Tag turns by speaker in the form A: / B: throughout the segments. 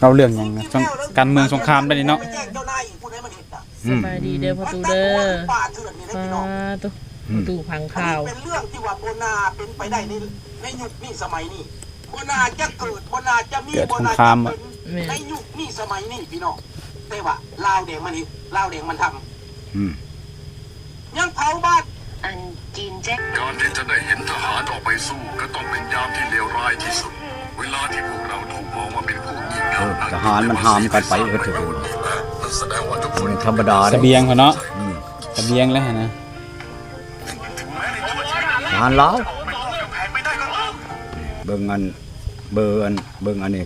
A: เราเรื่องหยังนะสงการเมืองสงครามได้นี่เนาะ
B: แจ้งเจ้านายอีกผู้ใดมันเห็นน่ะ
C: สบายดีเด้อประตูเด้อ
B: ป่าเถื่อนนี่นะ
C: ปา
B: พี่น้อง
C: ตุประตูพังข่าว
B: เป็นเรื่องที่ว่าโบนาเป็นไปได้ในในยุคนี้สมัยนี้โบนาจะเกิดโบนาจะมี
A: เกิด
B: โบ
A: สง
B: นา
A: คราม
B: จะ
A: อะ
B: เป็นในยุคนี้สมัยนี้พี่น้องแต่ว่าลาวแดงมันเห็นลาวแดงมันท
C: อืมำ
B: ยังเผาบ้าน
D: อันจีนแจ็ค
E: การที่จะได้เห็นทหารออกไปสู้ก็ต้องเป็นยามที่เลวร้ายที่สุด เวลาที่พวกเราถูกมองว่าเป็นพวกงี่เง่า
F: เออทหารมันหามกันไปก็ถึง
E: นั่นแสดงว่าทุกคน
F: ธรรมดา
A: เส
F: เด้
A: บียงเขาเนาะ
F: อืม
A: เสบียงแล้วนะ
F: ทหารลาวเบิ่งอันเบอร์อันเบิ่งอันนี้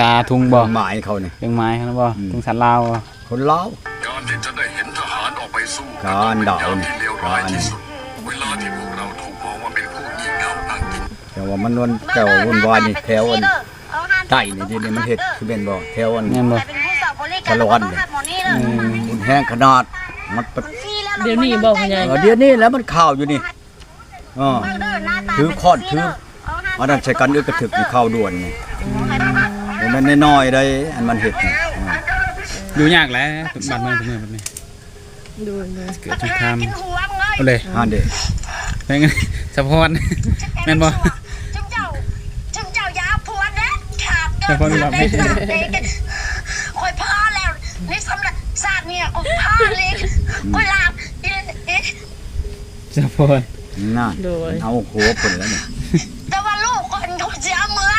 A: กาทุงบ่
F: หมายเขานี่
A: เครื่องไม้เขานะบ่
F: อืม
A: ทุงสันลาวบ่
F: คนลาว
E: การที่จะได้เห็นทหารออกไปสู้
F: การด่า
E: ก็ต้องเป็นยามที่เลวร้
F: แต่ว่ามันวันแก้ววุ่นวายนี่แถวอันใต้นี่ที่นี่มันเฮ็ดคือเป็นบ่แถวอัน
A: แม่นบ่
D: เป็นผู้สาวบริ
F: ตะลอนเนี่ย
A: อืม
F: มันแห้งขนาดมันปะ
C: เดี๋ยวนี้บอกคุณยาย
F: เออเดี๋ยวนี้แล้วมันข่าวอยู่นี่อ๋อ ถือค้อนถือ อันนั้นใช้กันอึกกระถึกนี่ข่าวด่วนนี่บ่แม่นน้อยๆได้อันมันเฮ็ดนี่อ่า
A: อยู่ยากแหล้วบ้านเมืองทุกเมืองแบบนี้
C: ดูดู
A: เกิดสงคราม
D: กินหัวมึงเลย
A: เอาเลย
F: หาเด้
A: เป็นไงสะพอนแม่นบ่
D: จุ๊บเจ้าจุ๊บเจ้ายาพวนนะขาด
A: แต่คนแบบนี้
D: คอยพ่อแล้วนี่สำหรับศาสตร์เนี่ยโอ้พ่อเลยคอยลาบอีอี
A: สะพอน
F: น่า
C: โดย
F: เอาหัวเพิ่นแล้วเนี่ย
D: แต่ว่าลูกคนเขาเสียเมื่อ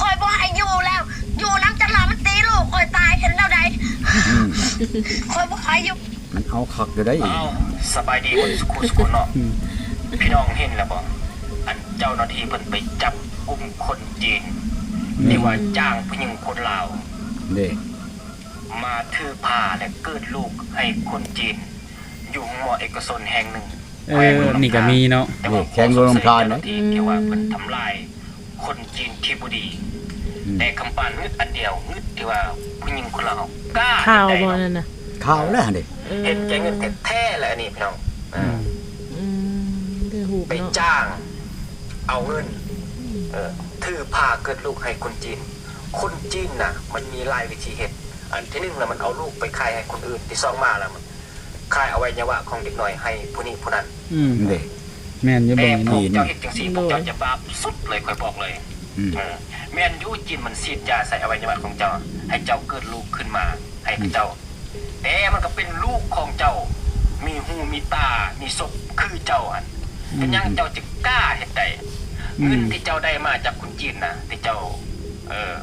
D: คอยบ่ให้อยู่แล้ว อยู่น้ำจะหลามันตีลูกคอยตายเห็นแล้วใด
F: อืม
D: คอยบ่ให้อยู่
F: มันเอาคักอยู่ได้อีก
G: อ้าสบายดีคนสุขุสุขุเนาะพี่น้องเห็นแล้วบ่อันเจ้าหน้าที่เพิ่นไปจับกลุ่มคนจีน ที่ว่าจ้างผู้หญิงคนลาว
F: เด้
G: มาถือผ้าและเกิดลูกให้คนจีน อยู่หมอเอกชนแห่งหนึ่ง
A: เออนี่ก็มีเนาะ
G: แต่ว่า
F: แข่งรวมพลาน
G: เจ้าห
F: นะ
G: น้าที่ที่ว่าเพิ่นทำลายคนจีนที่บ่ดี
F: อืม
G: แต่คำปานงึดอันเดียวงึดที่ว่าผู้หญิงคนลาวกล้า
C: ข่าว
G: เฮ็ด
C: บ่
G: ได้
C: นั่นน่ะ
F: ข่าวแล้วเด้
C: เออ
G: เฮ็ดใจเงินแท้ๆแหละอันนี้พี่น้องอ่า
C: อืมเดือหู
G: ไป
C: เนาะ
G: จ้าง เอาเงิน เออ ถือพาเกิดลูกให้คนจีน คนจีนน่ะ มันมีหลายวิธีเห็ด อันที่หนึ่งน่ะมันเอาลูกไปขายให้คนอื่น ที่สองมาแล้วมันขายอวัยวะของเด็กหน่อยให้ผู้นี้ผู้นั้น
A: อืม
F: เด้
A: แม่นอยู่
G: แต่
A: เบิ่ง
G: พว
A: นี่
G: กเจ้าเห็ดจังสี่พวกเจ้าจะบาปสุดเลยค่อยบอกเลย
F: อืม
G: เออแม่นอยูจีนมันซีดยาใส่อวัยวะของเจ้า ให้เจ้าเกิดลูกขึ้นมา ให้เจ้า แต่มันก็เป็นลูกของเจ้า มีหูมีตา มีศพคือเจ้าอันเป็นยังเจ้าจะกล้าเฮ็ดได้
A: อืม
G: เงินที่เจ้าได้มาจากคนจีนนะที่เจ้า เออ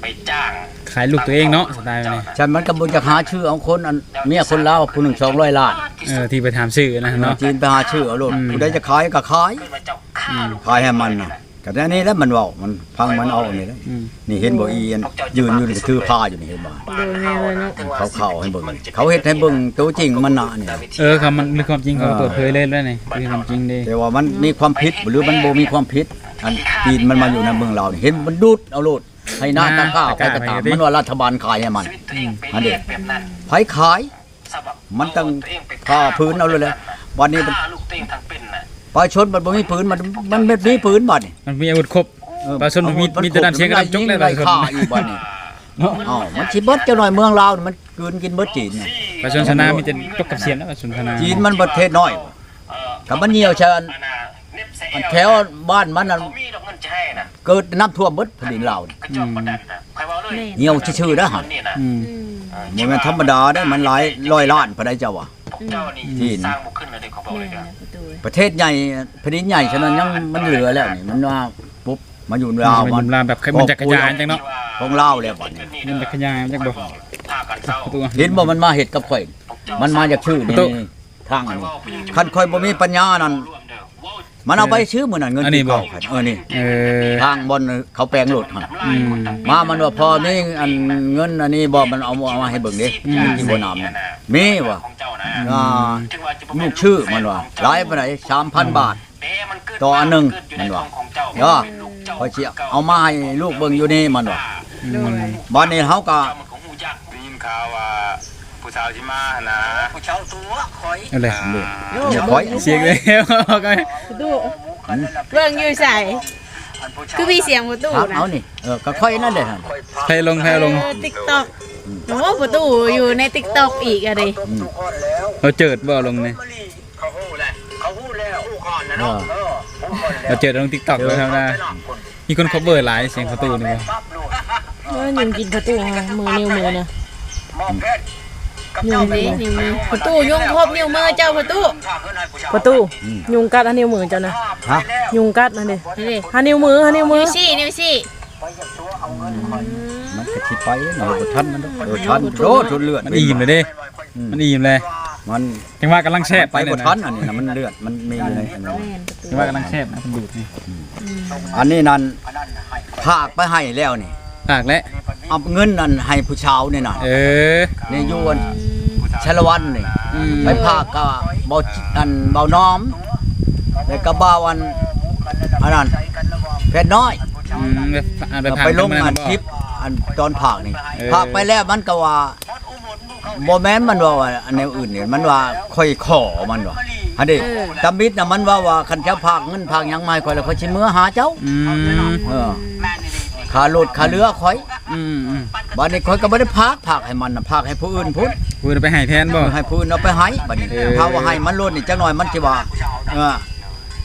G: ไปจ้าง
A: ขายลูกตัวเองเนาะสไตล์นี้
F: ฉันมันก็บ่จะหาชื่อเอาคนอันเมียคนลาวผู้หนึง200ล้าน
A: เออที่ไปถามชื่อนะเนาะ
F: จีนไปหาชื่อเอาโลด
A: อืม
F: ผู้ใดจะขายก็ขาย
G: ขึ้นมาเจ้าฆ่าลูก
F: ขายให้มันน่ะ ก็แต่นี่แหล้วมันเว้ามันพังมันเอานี่แหละ
A: อืม
F: นี่เห็นบ่อีอันยืนอยู่นี่ถือผ้าอยู่นี่เห็นบ่
G: บ้านเขานะถึงว่
F: เขาเข้าให้เบิ่งเขาเฮ็ดให้เบิ่งตัวจริงมันน่ะนี่
A: เออครับมันเป็นความจริงเขาเปิดเผยเลยแล้วนี่คือความจริงเด้
F: แต่ว่ามันมีความผิดหรือมันบ่มีความผิด อันจีนมันมาอยู่ในเมืองเรานี่เห็นมันดูดเอาโลดให้หน้าตาข้าวใครก็ตามมันว่ารัฐบาลขายให้มัน
G: ชีวิตตัวเองไป
F: อันเด็
G: เรี
F: ด
G: ยกแบบนั้น
F: ไผขาย
G: สำหรับ
F: มันต้อง
G: เตัวเไป
F: ฆ่าพื้นเอาเลยแหละวันนี้มัน
G: ฆ่าลูกตัวเองทั้งเป็นน่ะ
F: ประชาชนมันบ่มีผืนมันมันไม่มีผืนบัดนี่
A: มันมีอาวุธครบ
F: เออ
A: ประชาชนมันมีมีแต่ด้านเสียงกับด้านจุกเลย
F: ไล่
A: ประชาชน
F: ฆ่าอยู่บัดนี่
A: เนาะ
F: อ้าวมันสิเบิดเจ้าหน่อยเมืองลาวนี่มันกลืนกินเบิดจีนนี่
A: ประชาชนชนะมีแต่ตกกับเสียงแล้วประชาชนชนะ
F: จีนมันประเทศน้อย
G: เออ
F: กับมันเหี่ยวเชิญ
G: อันน่ะเน็บใส่
F: มัน
G: เอว
F: แถวบ้านมันน่ะ
G: เขามีดอกเงินจะให้น่ะ
F: เกิดน้ำท่วมเบิดแผ่นดินลาวนี่
G: กระจอกกระดันน่ะใครว่าเลย
F: เหี่ยวชื่อๆนะหั่น
G: นี่น่ะ
A: อืม
C: อืม
G: เออ
F: บ่แม่นธรรมดาได้มันหลายร้อยล้านพะได้เจ้าว่ะ
G: พวกเจ้านี่
F: จีน
G: สร้างบุกขึ้นเลยเด็กเขาบอก
C: แม่
G: เลย
C: นะ
G: นะ
C: ประตู
F: ประเทศใหญ่แผ่นดินใหญ่ฉะนั้นยังมันเหลือแล้วนี่มันว่าปุ๊บมาอยู่ลาว
A: มัน
F: มัน
A: ลาแบบมันจักรยานจังเนาะ
F: ของเล่าแล้วบัดนี้
A: มันจักรยานจักบ่
G: พากันเศร้า
A: ตัว
F: เห็นบ่มันมาเฮ็ดกับข่อย มันมาจากชื่อนี่
A: ตุ๊
F: นี่ทางอันนี้คันข่อยบ่มีปัญญานั่น มันเอาไปชื่อมื้อนั้นเงิน
A: อันนี้
F: ที่
A: บ่
F: เขาเออนี่
A: เออ
F: ทางบอนเขาแปลงโหลดหั่น
A: อืม
F: มามันว่าพอนี่อันเงินอันนี้บ่มันเอาเอามาให้เบิ่งดิ
A: อืม
F: ที่บ่น้ำนี่มีว่ะ
G: ของเจ้านะ
F: อ่าลูกชื่อมันว่าหลายปานใด3,000 บาท ต่ออันหนึ่งมันว่าเนาะพอยสิเอามาให้ลูกเบิ่งอยู่นี่มันว่า
A: อืม
F: บัดนี้เฮาก็
E: ได้ยินข่าวว่า ผู้สาวที่มานะ
G: ผู้เช่าตัวคอย
A: เอาเลย
F: อย่าข่อย
A: เสียงเลยก็
C: ประตูเบิ่งอยู่ใส่
F: เคื
C: อมีเสียงประตู
F: ถาม
C: นะ
F: เอานี่เออก็ค่อยนั่นแหละหั่น
A: ใครลงใครลง
C: ติ๊กต็อกโอ้ประตูอยู่ในติ๊กต็อกอีกอะดิ
F: อืม
A: เราเจิดบ่ลงนี่
G: เขาฮู้แหละเขาฮู้แล้วฮู้ก่อนนะเนาะเออฮู้ก่อนแล้ว
A: เราเจิดลง TikTok เลยครับนะมีคน cover หลายเสียงประตูนี่บ่
G: ปั๊บลูก
C: เออยุงกินประตูค่ะมือนิ้วมือนะ
G: หมอเพชร กับ
C: ยุ
G: เจ้างไป
C: ดินิ้วมือประตูยุงครบนิ้วมือเจ้าประตู
G: ข้าขึ้นให้ผู้ชาย
C: ประตูยุงกัดอันนิ้วมือเจ้านะ
F: ฮะ
C: ยุงกัดนั่นดินี่ฮานิ้วมือฮานิ้วมือนิ้วซี่นิ้วซี่
F: มันก็สิไปเนาะบ่ทันมันดอกเออทันโดดจนเลือด
A: มันอิ่มเลยเด้
F: อืม
A: มันอิ่มเลย
F: มัน
A: จังว่ากำลังแซ่บ
F: ไปบ่ทันอันนี้นะมันเลือดมันมีอยู่ในอันนั้น
A: จังว่ากำลังแซ่บนะมันดูดนี่
F: อันนี้นั่นภาคไปให้แล้วนี่
A: ปากและ
F: เอาเงินนั่นให้ผู้ชาวนี่น่ะ
A: เออ
F: นี่อยู่อัน ชาละวันนี่
A: อืม
F: ไปภาคก็เบาจิอันเบาน้อม แล้วก็บ่าวอันอันนั้นเพชรน้อย
A: อืมไปอ่านไปผ่าน
F: ไปลง
A: กั
F: อั
A: น
F: นคลิป อันตอนภาคนี่
A: เออ
F: ภาคไปแล้วมันก็ว่าบ่แม่นมันว่าว่าอันแนวอื่นนี่มันว่าค่อยขอมันว่าอันนี้ตำมิดน่ะมันว่าว่าคันเจ้าภาคเงินภาคหยังมาให้ข่อยแล้วข่อยสิมื้อหาเจ้า
A: อืม
F: เออค่ารถค่าเรือข่อย
A: อืมอืม
F: บัดนี้ข่อยก็บ่ได้ภาคภาคให้มันน่ะภาคให้ผู้อื่นพุ่น
A: กูจะไปให้แทนบ่
F: ให้ผู้อื่นเอาไปให้บัดนี้
A: เออ
F: ถ้าว่าให้มันโลดนี่จักหน่อยมันสิว่าเออ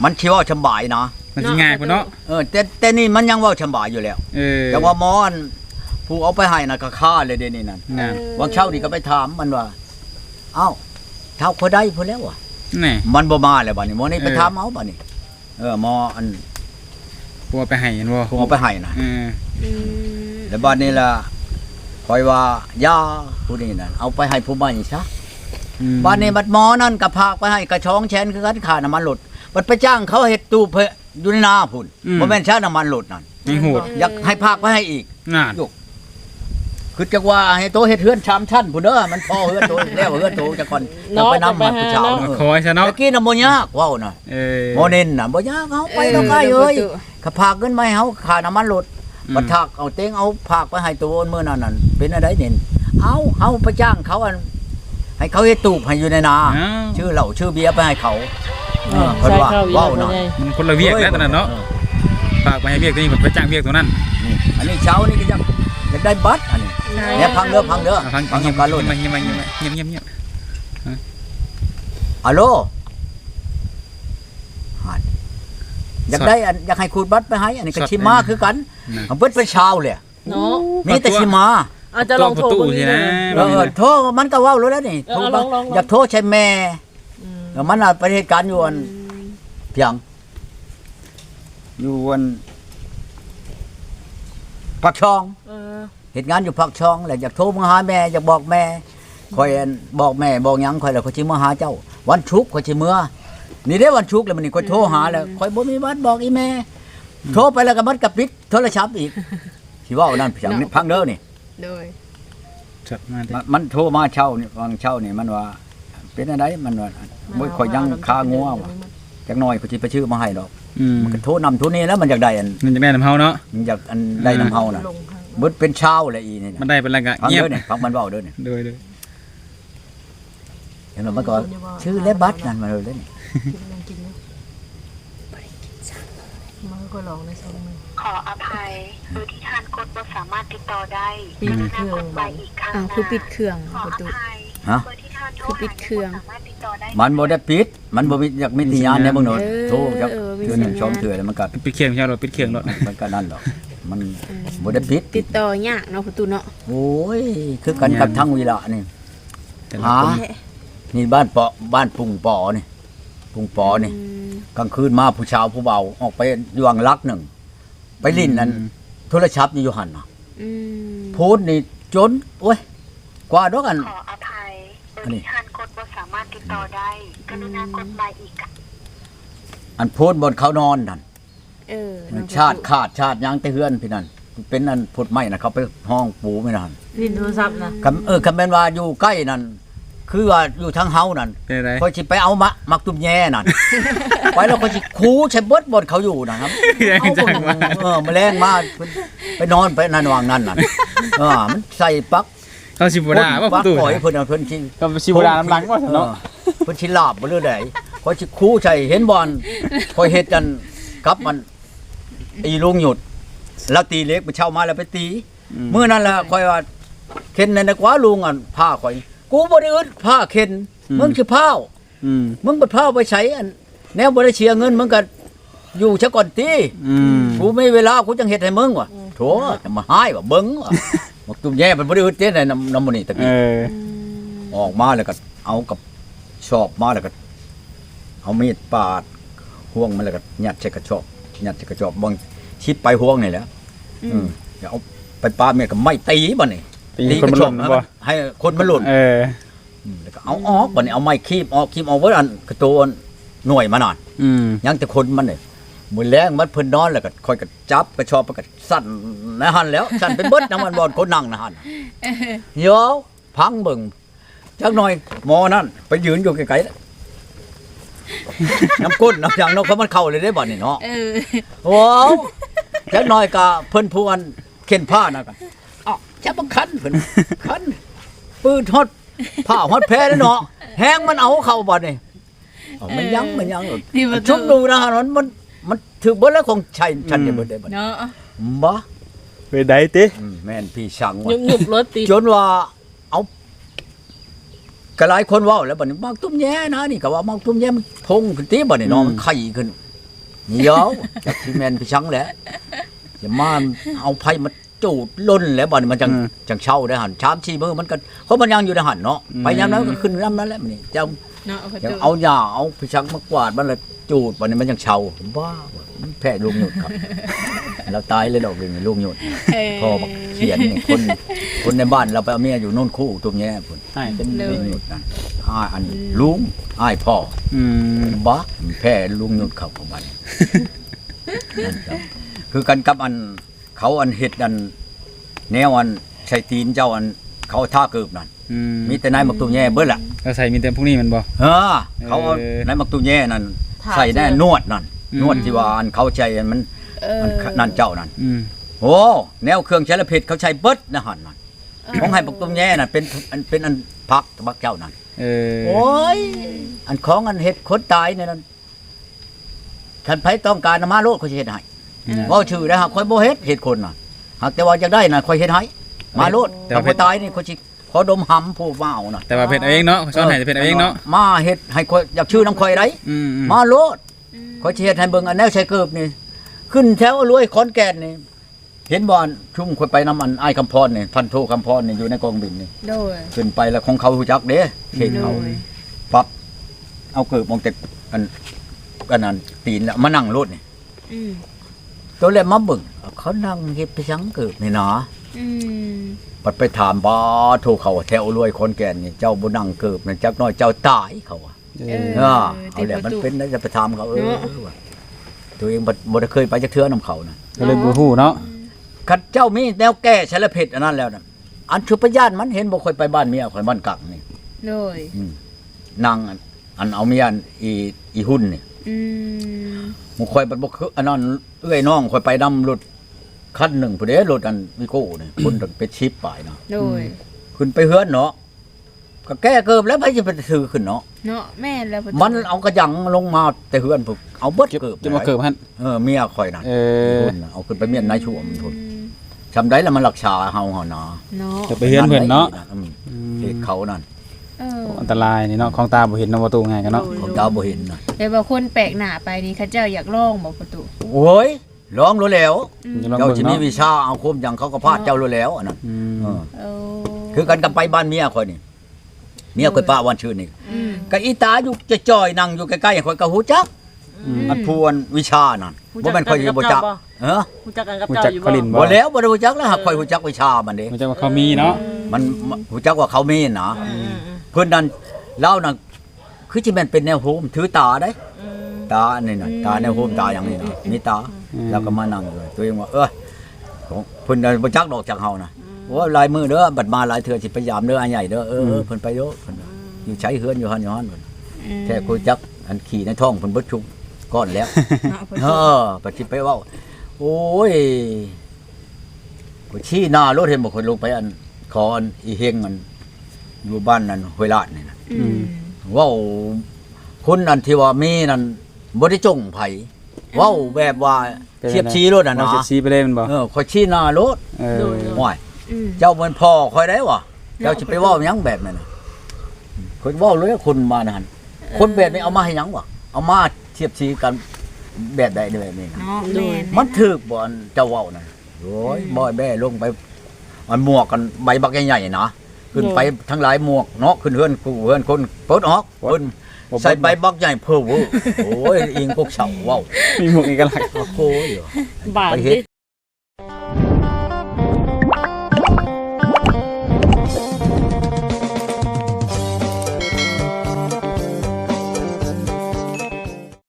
F: มันสิเว่าสำบายนะ
A: มันสิง่ายพุ่นเนาะ
F: เออแต่แต่นี่มันยังเว้าสำบายอยู่แล้ว
A: เออ
F: แต่ว่าหมออันผู้เอาไปให้น่ะก็ฆ่าเลยเดี๋ยวนี้นั่น
A: นั่น
F: วันเช้านี่ก็ไปถามมันว่า เอ้าเท่าคนได้พุ่นแล้วอะ
A: นี่
F: มันบ่มาแล้วบัดนี้หมอนี่ไป
A: เออ
F: ถามเอาบัดนี้ เออหมออัน
A: กูเอาไปให้เห็นบ่
F: ผู้เอาไปให้น่ะ
A: เออ
F: แล้วบัดนี้ล่ะ คอยว่ายาผู้นี้นั่นเอาไปให้ผู้ใหม่ซะ
A: อืม
F: บ้านนี้บัดหมอนั่นก็พากไปให้กระช้องแชนคือกันค่าน้ำมันหลดบัดไปจ้างเขาเฮ็ดตู้เพอยู่ในนาพุ่นบ่แม่นชาน้ำมันหลดนั่น
A: ไม่โหด
F: อยากให้พากไปให้อีก
A: นั่น
F: คือจักว่าให้โตเฮ็ดเฮือนชามชั้นพุ่นเด้อมันพอเฮือนโตแล้วเฮือนโตจักก่อนจะไปนำมาผู้ชาว
A: มาคอยซะเนาะ
F: ตะกี้น่ะบ่ยากเว้าน่ะ
A: เออ
F: หมอเน้นน่ะบ่ยากเฮาไปดอกไอ้เอ้ยก็พากเงินมาให้เฮาค่าน้ำมันหลด บัดทักเอาเต็งเอาพากไปให้ตัวมื้อนั้นนั่นเป็นอะไรเน้นเอาเฮาไปจ้างเขาอัน ให้เขาเฮ็ดตูบให้อยู่ในนา
A: อ้าว
F: ชื่อเหล่าชื่อเบียร์ไปให้เขาเออ
C: ใช่
F: เพิ่นว่า
C: เข้าอีก
F: เว้า
C: แล้ว
F: หน่อย
C: ไง
A: มันคนละเวียกแล้วตอนนั้นเนาะฝากไปให้เวียกตัวนี้มันไปจ้างเวียกตัวนั้น
F: นี่อันนี้เช้านี่ก็ยังอยากได้บัตรอันนี้เนี่ยพังเด้อพังเด้อ
A: อะฟัง
F: พัง
A: เงียบ
F: การรถ
A: เงียบเงียบเงียบเงียบเงียบ
F: ฮัลโหลหัน อยากได้อันอยากให้ขูดบัตรไปให้ อันนี้ก็ชิมาคือกันเอาเบิดเป็นเช้าเลย
C: เนาะ
F: มีแต่ชิมา
C: อาจจะลองโทร
A: ตู้
C: เบิ่ง
A: สิ
C: นี่
A: นะ
C: นะ
F: เออโทรมันก็เว้ารู้แล้วนี่
C: เออ
F: โทร
C: ล
F: มา
C: องลองลอง
F: อยากโทรใช้แม่เออมันน่ะประเทศการอยู่อันเพียงอยู่อันปักช่อง
C: เออ
F: เหตุงานอยู่พักช่องแหละอยากโทรมาหาแม่อยากบอกแม่คอยอั่นบอกแม่บอกหยังคอยแล้วคอยชิมาหาเจ้า วันชุกร์คอยชิเมื่อ นี่ได้วันชุกร์แล้วมันนี่คอยโทรหาแล้วคอยบ่มีบัตรบอกอีแม่ โทรไปแล้วก็บัตรกับปิดโทรศัพท์อีกที่ว่านั่นพังนี่พังเด้อนี่
C: โดย
A: จัดมาดิ
F: มันมันโทรมาเช่านี่ฟังเช่านี่มันว่า เป็นอะไรมันว่าบ่คอยยังคางัวว่ะจักหน่อยคอยสิไปชื่อมาให้ดอก
A: อืม
F: มันก็โทรนำโทรนี่แล้วมันอยากได้อัน
A: มันจะได้น้ำเฮาเนาะ
F: มันอยากอันได้น้ำเฮาน่ะ
C: ลงทาง
F: เบิดเป็นเช้าเลยอีนี่
A: มัน
F: นะ
A: ได้เป็นอะไรกะ
F: ฟัง
A: เงียบ
F: เด้อนี่ฟังมันเว้าเด้อนี่
A: โดยโดย
F: เห็นไหมมันก็ชื่อและบัตรนั่นมาเลยเด้อนี่
C: ยังกินอยู่มันก็ลองในซองนึง
D: ขออภัยโดยที่ทานกดบ่สามารถติดต่อได้
C: ปิดเครื่อง
D: กดไปอีกครั้ง
H: อ้าวคือปิดเครื่อง
D: ขอ
H: ประ
D: อ
H: ตู
D: ภัย
F: ฮะ
D: โดยที่ทานโทร
H: คือปิดเครื่อง
D: สามารถติดต่อได้
F: มันบ่ได้ปิด มันบ่มีอยากมีสัญญาณเนี่ยบ่หนอย
H: เออ
F: โทรจัก
H: เออมี
F: เทื่อหนึง
H: สัญญาณ
F: สองเทื่อแล้วมันก็
A: ปิดเคียงใช่หรอปิดเคียงรถ
F: มันก็นั่นดอกมันบ่ได้ปิด
H: ติดต่อยากเนาะประตูเนาะ
F: โอ้ยคือกันกับทั้งวีระนี่
A: แต่ละ
F: หา
A: ค น
F: นี่บ้านเปาะบ้านปุงปอนี่ปุงปอนี่
H: อืม
F: กลางคืนมาผู้ชาวผู้เบาออกไปยวงลักหนึ่ง ไปลิ้นนั่นโทรศัพท์นี่อยู่หั่นน่ะ
H: อืม
F: โพสต์นี่จนโอ้ยกว่าดอกอัน
D: ขออภัยโดย
F: อันนี้
D: ที่ทานกดบ่สามารถติดต่อได้กรุณากดไปอีกครั้ง
F: อันโพสต์บนเขานอนนั่น
H: เออเนะ
F: ชาติขาดชาติยังแต่เฮือนพี่นั่นเป็นอันพุดไม้น่ะเขาไปห้องปูไม่นาน
C: ลิ้นโทรศัพท์นะ
F: คำเออคำเป็นว่าอยู่ใกล้นั่น คือว่าอยู่ทางเฮานั่น
A: เป็นอะไร
F: คอยสิไปเอามะมักตุ่มแย่นั่นไปแล้วคอยสิคูใช้เบิดบนเขาอยู่นะครับ
A: ยัง
F: เอา
A: จังว่า
F: เออแมลงมาไปนอนไปนั่นวางนั่นน่ะเออมันใส่ปลั๊ก
A: เขาสิบดาว่าป
F: ปั
A: ระตู
F: ปล่อยเพิ่นเอาเพิ่นสิ
A: ก็สิบดาน้ำหลังว่าเนาะ
F: ออเพิ่นสิลาบบ่เรื่อยใดคอยสิคูใส่เห็นบอลคอยเฮ็ดกันกับมันอีลุงหยุด แล้วตีเล็กไปเช่ามาแล้วไปตีมื้อนั้นล่ะคอยว่าเข็นนั่นนะกว่าลุงอันผ้าข่อย กูบ่ได้อึดผ้าเข็นมึงสิผ้า
A: อืม
F: มึงบ่ผ้าไปใช้อันแนวบ่ได้เชียร์เงินมึงก็อยู่ซะก่อนติ
A: อืม
F: กูไม่เวลากูจังเฮ็ดให้มึงว่ะโถจะมาหายว่ะเบิ่งว่ะบอกตุ้มแย่มันบ่ได้อึดเด้ในน้ำน้ำมันนี่ตะ
A: เอ
F: กี้
A: อ
F: ออกมาแล้วก็เอากับชอบมาแล้วก็เอามีดปาดห่วงมันแล้วก็ยัดใส่กระชอบยัดใส่กระชอบบางชิดไปห่วงนี่แหละอืมเดี๋ยวเอาไปปาเมียก็ไม่ตีบ่นี่
A: ตีคนมันหล่น
F: กระช
A: บ่
F: อบให้คนมันหล่น
A: เออ
F: มแล้วก็เอาออกบ่นี่เอาไม้คีบออกคีบออกไว้อันกระตัวหน่วยมานอน
A: อืม
F: ยังแต่คนมันนี่มื้อแรงมันเพิ่นนอนแล้วก็ค่อยก็จับกระชอบไปก็สั่นนะหั่นแล้วสั่นเป็นเบิดน้ำมันบ่อนคนนั่งนะหั่นโยพังเบิ่งจักหน่อยหมอนั่นไปยืนอยู่ไกลๆน้ำก้นน้ำยางนกเขามันเข้าเลยได้บ่นี่เนาะ
C: เออ
F: ว้าวจักหน่อยก็เพิ่นผู้อันเข็นผ้านะกันอ๋อ จับบังคันเพิ่นคันปืนฮอดผ้าฮอดแพ้แล้วเนาะแห้งมันเอาเข้าบ่นี่เอามันยังมันยัง
C: ที่ประตู
F: ชุบดูนะฮะมันมันมันถือเบิดแล้วของชัยฉันจะเบิดได้บ่นี่
C: เนาะ
F: บ่
A: ไปได้ติ
F: อืมแม่นพี่ช่าง
H: ยุ
F: ว่า
H: บยุบรถติด
F: จนว่าเอาก็หลายคนเว้าแล้วบัดนี้มักตุ้มแย่นะนี่ก็ว่ามักตุ้มแย่มันพงขึ้นติบัดนี้เนาะมันไข่ขึ้นเหนียวจากที่แม่นพี่ช่างแหละจะมาเอาไผมา จูดล้นแล้วบัดนี้มันจังจังเช่าได้หั่นชามชีมือมันก็เพราะมันยังอยู่ในหั่นเนาะไปยามนั้นก็ขึ้นยามนั้นแหละบัดนี้จะ
C: เนาะประ
F: จะ
C: ตู
F: เอาหญ้าเอาพี่ช่างมากวาดมันละจูดบัดนี้มันจังเช่าบ้ามันแพ้ลุงหยุดครับแล้วตายเลยดอกนี่ลุงหยุด
C: เออ
F: พ่อบักเขียนนี่คนคนในบ้านเราไปเอาเมียอยู่โน่นคู่ตุ้มแย่พุ่น
A: ใช่
F: เป็นลุงหยุดนะอ้ายอันลุงอ้ายพ่อ
A: อืม
F: บ้าแพ้ลุงหยุดเขาของบ้านนั่นครับคือกันกับอัน เขาอันเฮ็ดอัน แนวอันใช้ตีนเจ้าอันเขาท่าเกิบนั่น
A: อืม
F: มีแต่นายมักตุ้มแย่เบิดล่ะ
A: ก็ใส่มีแต่พวกนี้มันบ่
F: เออ เขาเอา
A: เออ
F: นายมักตุ้มแย่นั่นใส่ได้นวดนั่น
A: อืม
F: นวดที่ว่าอันเขาใจอันมัน
C: เออ
F: มันนั่นเจ้านั่น
A: อืม
F: โอ้แนวเครื่องใช้ละเผ็ดเขาใช้เบิดนะหันนั่นของให้ปกตุ้มแย่น่ะเป็นอันเป็นอันพักบักเจ้านั่น
A: เออ
F: โอ้ยอันของอันเห็ดคนตายเนี่ยนั่นคันไผต้องการน่ะมาโลดเขาสิเฮ็ดให้
A: อืม
F: เว้าชื่อได้หากข่อยบ่เฮ็ดเฮ็ดคนน่ะหากแต่ว่าอยากได้น่ะข่อยเฮ็ดให้มาโลด
A: แต่
F: แต่
A: ว่า
F: ข่อยตายนี่ข่อยสิขอดมหำผู้มาเอาน่ะ
A: แต่ว่าเผ็ดเอาเองเนาะช้อนให้แต่เผ็ดเอาเองเนาะ
F: มาเฮ็ดให้ข่อยอยากชื่อน้ำข่อยได้
A: อืมอืม
F: มาโลดข่อยสิเฮ็ดให้เบิ่งอันแนวใช้เกิบนี่ขึ้นแถวรวยขอนแก่นนี่เห็นบ่อนชุ่มข่อยไปน้ำมันอ้ายคำพรนี่พันโทคำพรนี่อยู่ในกองบินนี่
C: โดย
F: ขึ้นไปแล้วของเขาฮู้จักเด้เขตเขา
C: โดย
F: ปั๊บเอาเกิบมองแต่อันอันนั้นตีนน่ะมานั่งรถนี่
C: อืม
F: ตัวแรกมาเบิ่งเขานั่งเฮ็ดไปชังเกิบนี่นะ
C: อืม
F: ปัดไปถามบ่โทรเขาว่าแถวรวยขอนแก่นนี่เจ้าบ่นั่งเกิบนั่นจักหน้อยเจ้าตายเขาว่า
A: เอ
C: เอ
A: อ
C: อ
F: เออเอาแหละมันเป็นได้จะไปถามเขาเออ
C: เนาะ
F: ว่ะตัวเองบ่บ่ได้เคยไปจักเทื่อนํเขานะ
A: ก็เลยบ่ฮู้เนาะ
F: คันเจ้ามีแนวแก้ใช้ละเผ็ดอันนั้นแล้วน่ะอันชุปญาติมันเห็นบ่ค่อยไปบ้านเมียค่อยบ้านกักนี่
C: โดย
F: นางอันอันเอาเมียอันอีอีหุ่นนี่
C: อืม
F: หมู่ค่อยไปบ่คืออันนั้นเอ้อยน้องค่อยไปนำรถคันหนึ่งพุ่นเด้รถอันวิโก้นี่คนตั้งเป็นชิปปลายเนาะ
C: โดย
F: ขึ้นไปเฮือนเนาะก็แก้เกิบแล้วไปจะไปถือขึ้นเนาะ
C: เนาะแม่นแล้วประตู
F: มันเอากระยังลงมาแต่เฮือนพุ่นเอาเบิด
A: เก็บ
F: เกิบ
A: จะมาเกิบหั่น
F: เออเมียข่อยน่ะ
A: เอ
F: อี
A: อ
F: หุ่นน่ะเอาขึ้นไปเมียนนายชั่วมันพุ่นจำได้แล้วมันรักษาเฮาเฮานะ
C: เนาะ
A: จะไปเฮือนเพิ่นเนาะ
F: อืมเหตุเขานั่น
C: เออ
A: อันตรายนี่เนาะของตาบ่เห็นเนาะประตูง่ายกันเนาะ
F: ของดาวบ่เห็นน่ะ
C: แต่ว่าคนแปลกหน้าไปนี่เขาเจ้าอยากลองบ่ประตู
F: โอ้ยลองรู้แล้ว
A: จะลอง
F: เจ้า
A: เบิ่ง
F: สิมี
A: เนาะ
F: วิชาเอาคมอย่างเขาก็พาดเจ้ารู้แล้วอันนั้น
A: อืม
F: เออ
C: เออ
F: คือกันกับไปบ้านเมียข่อยนี่เมียข่อยป้าวันชื่นนี่
C: อืม
F: ก็อีตาอยู่จะจ่อยนั่งอยู่ใกล้ๆข่อยก็ฮู้จักอันพวนวิชานั่นบ่แม่นข่อยสิบ่จักเออ
H: รู้จักกันกับ
A: รู้
H: เจ้า
A: จัก
H: อยู่
A: คลินบ่
F: บ่แล้วบ่ได้ฮู้จักแล้วหากข่อยฮู้จักวิชามันเด้
A: มันจะว่าเขามีเนาะ
F: มันมันฮู้จักว่าเขามีนะ เพิ่นนั่นเล่านั่นคือสิแม่นเป็นแนวโฮมถือตาได้ ตานี่น่ะตาแนวโฮมตาอย่างนี้นะมีตาแล้วก็มานั่งเลยตัวเองว่าเออของเพิ่นน่ะบ่จักดอกจากเฮานะว่าลายมือเด้อบัดมาหลายเทื่อสิพยายามเด้ออันใหญ่เด้อเออเออเพิ่นไปเด้อเพิ่นว่าอยู่ใช้เฮือนอยู่หั่นอยู่หั่นเพิ่นแท้กูจักอันขี่ในท้องเพิ่นเบิดชุกก้อนแล้ว
C: เนาะประ
F: เอ
C: ตู
F: อปัจจิไปเว่าโอ้ยกูชี้หน้ารถเห็นบอกคนลงไปอันคอนอีเฮงมัน อยู่บ้านนั่นห้วยลาดนี่นะ
C: อืม
F: เว่าคนอันที่ว่ามีนั่นบ่ได้จงไผเว้าแบบว่าเทียบชี้รถอะ
A: ว่า
F: นะ
A: เสียดสีไปเลยมันบ่
F: เออข่อยชี้หน้ารถ
A: เออ
F: ห่วย
H: อืม
F: เจ้าเหมือนพ่อข่อยได้วะเจ้าสิไปเว้าหยังแบบนั้นน่ะข่อยเว้าเลยคนมานั่นคนแบบนี้เอามาให้หยังวะเอามาเทียบชี้กันแบบใดแบบนี้นะ
C: เนาะแม่น
F: มันถึกบ่อันเจ้าเว้านั่นโอ้ยบ่อยแบ่ลงไปอันหมวกกันใบบักใหญ่ๆนะ ขึ้นไปทั้งหลายหมวกเนาะขึ้นเฮือนกูเฮือนคนปลดออกเพิ่นใส่ใบบักใหญ่เพ้อเว้อโอ้ยอิงพวกเสาเว้า
A: มีหมวกเอกลักษณ์
F: โอ้โห
C: บาท
F: ไป
C: ดิ
F: เฮ็ด